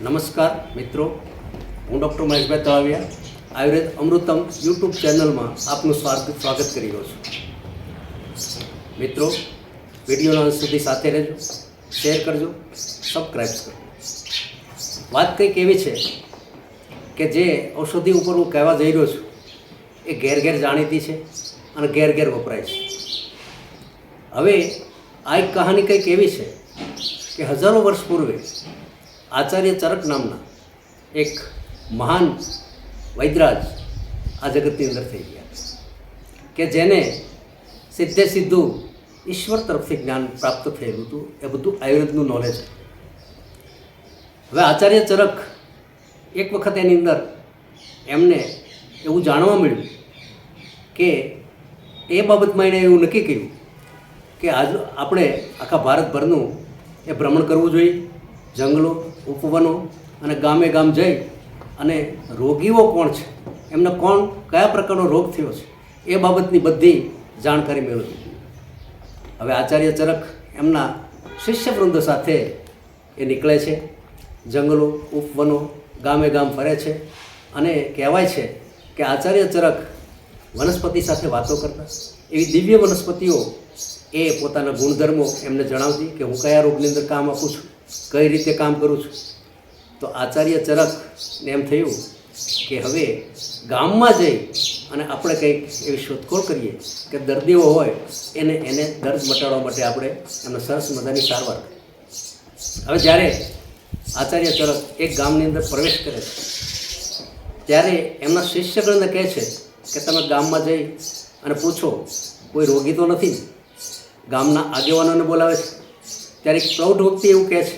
નમસ્કાર મિત્રો. હું ડૉક્ટર મહેશભાઈ તળાવિયા, આયુર્વેદ અમૃતમ યુટ્યુબ ચેનલમાં આપનું સ્વાગત સ્વાગત કરી રહ્યો છું. મિત્રો વિડીયોના અંત સુધી સાથે રહેજો, શેર કરજો સબસ્ક્રાઈબ કરજો. વાત કંઈક એવી છે કે જે ઔષધિ ઉપર હું કહેવા જઈ રહ્યો છું, એ ઘેર ઘેર જાણીતી છે અને ઘેર ઘેર વપરાય છે. હવે આ એક કહાની કંઈક એવી છે કે હજારો વર્ષ પૂર્વે આચાર્ય ચરક નામના એક મહાન વૈદરાજ આ જગતની અંદર થઈ ગયા કે જેને સીધે સીધું ઈશ્વર તરફથી જ્ઞાન પ્રાપ્ત થયેલું હતું. એ બધું આયુર્વેદનું નોલેજ હવે આચાર્ય ચરક એક વખત એની અંદર એમને એવું જાણવા મળ્યું કે એ બાબતમાં એણે એવું નક્કી કર્યું કે આજ આપણે આખા ભારતભરનું એ ભ્રમણ કરવું જોઈએ, જંગલો ઉપવનો અને ગામે ગામ જઈ અને રોગીઓ કોણ છે? એમને કોણ, કયા પ્રકારનો રોગ થયો છે? એ બાબતની બધી જાણકારી મેળવી. હવે આચાર્ય ચરક એમના શિષ્યવૃંદ સાથે એ નીકળે છે. જંગલો, ઉપવનો ગામે ગામ ફરે છે અને કહેવાય છે કે આચાર્ય ચરક વનસ્પતિ સાથે વાતો કરતા. એવી દિવ્ય વનસ્પતિઓ એ પોતાના ગુણધર્મો એમને જણાવતી કે હું કયા રોગની અંદર કામ આપું છું, કઈ રીતે કામ કરું છું. તો આચાર્ય ચરકને એમ થયું કે હવે ગામમાં જઈ અને આપણે કંઈક એવી શોધખોળ કરીએ કે દર્દીઓ હોય એને એને દર્દ મટાડવા માટે આપણે એમને સરસ મજાની સારવાર હવે જ્યારે આચાર્ય ચરક એક ગામની અંદર પ્રવેશ કરે છે, ત્યારે એમના શિષ્યગણને કહે છે કે તમે ગામમાં જઈ અને પૂછો, કોઈ રોગી તો નથી ગામના આગેવાનોને બોલાવે છે. ત્યારે પ્રૌઢ વ્યક્તિ એવું કહે છે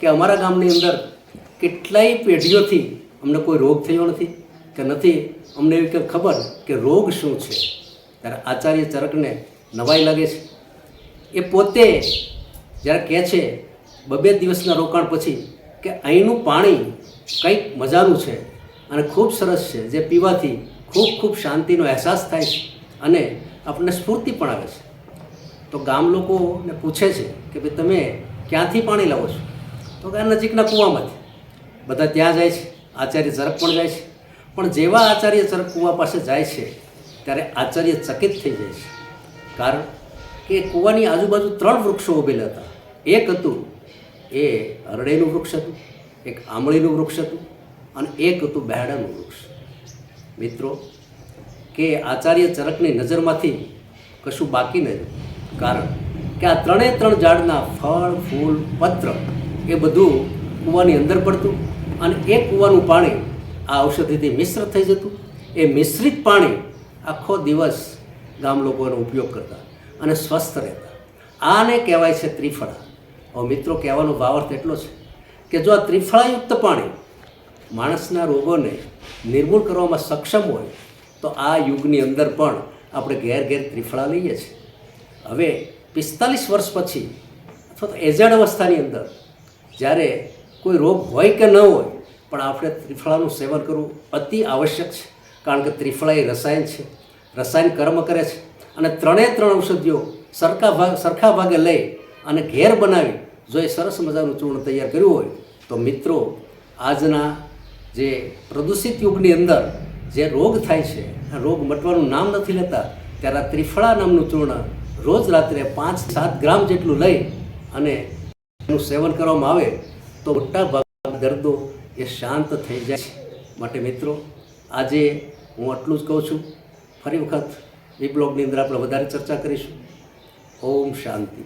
કે અમારા ગામની અંદર કેટલાય પેઢીઓથી અમને કોઈ રોગ થયો નથી કે નથી, અમને એવી કંઈ ખબર કે રોગ શું છે. ત્યારે આચાર્ય ચરકને નવાઈ લાગે છે. એ પોતે જ્યારે કહે છે, બબે દિવસના રોકાણ પછી કે અહીંનું પાણી કંઈક મજાનું છે અને ખૂબ સરસ છે, જે પીવાથી ખૂબ ખૂબ શાંતિનો અહેસાસ થાય છે અને આપણને સ્ફૂર્તિ પણ આવે છે. તો ગામ લોકોને પૂછે છે કે ભાઈ તમે ક્યાંથી પાણી લાવો છો? તો કે નજીકના કૂવામાંથી. બધા ત્યાં જાય છે, આચાર્ય ચરક પણ જાય છે. પણ જેવા આચાર્ય ચરક કૂવા પાસે જાય છે, ત્યારે આચાર્ય ચકિત થઈ જાય છે. કારણ કે કૂવાની આજુબાજુ ત્રણ વૃક્ષો ઉભેલા હતા. એક હતું, એ અરડેનું વૃક્ષ હતું, એક આંબળીનું વૃક્ષ હતું અને એક હતું બહેડાનું વૃક્ષ. મિત્રો, કે આચાર્ય ચરકની નજરમાંથી કશું બાકી નહીં કારણ કે આ ત્રણેય ત્રણ ઝાડના ફળ, ફૂલ, પત્ર એ બધું કૂવાની અંદર પડતું અને એ કૂવાનું પાણી આ ઔષધિથી મિશ્ર થઈ જતું. એ મિશ્રિત પાણી આખો દિવસ ગામ લોકો ઉપયોગ કરતા અને સ્વસ્થ રહેતા. આને કહેવાય છે ત્રિફળા. હવે મિત્રો, કહેવાનો ભાવાર્થ એટલો છે કે જો આ ત્રિફળાયુક્ત પાણી માણસના રોગોને નિર્મૂળ કરવામાં સક્ષમ હોય, તો આ યુગની અંદર પણ આપણે ઘેર ઘેર ત્રિફળા લઈએ છીએ. હવે પિસ્તાલીસ વર્ષ પછી, અથવા તો એઝેડ અવસ્થાની અંદર, જ્યારે કોઈ રોગ હોય કે ન હોય, પણ આપણે ત્રિફળાનું સેવન કરવું અતિ આવશ્યક છે. કારણ કે ત્રિફળા એ રસાયણ છે. રસાયણ કર્મ કરે છે. અને ત્રણે ત્રણ ઔષધિઓ સરખા ભાગ સરખા ભાગે લઈ અને ઘેર બનાવી, જો એ સરસ મજાનું ચૂર્ણ તૈયાર કર્યું હોય, તો મિત્રો, આજના જે પ્રદૂષિત યુગની અંદર જે રોગ થાય છે, આ રોગ મટવાનું નામ નથી લેતા, ત્યારે આ ત્રિફળા નામનું ચૂર્ણ રોજ રાત્રે પાંચ સાત ગ્રામ જેટલું લઈ અને એનું સેવન કરવામાં આવે, તો મોટા ભાગના દર્દો એ શાંત થઈ જાય છે. માટે મિત્રો, આજે હું આટલું જ કહું છું. ફરી વખત એ બ્લોગની અંદર આપણે વધારે ચર્ચા કરીશું. ઓમ શાંતિ.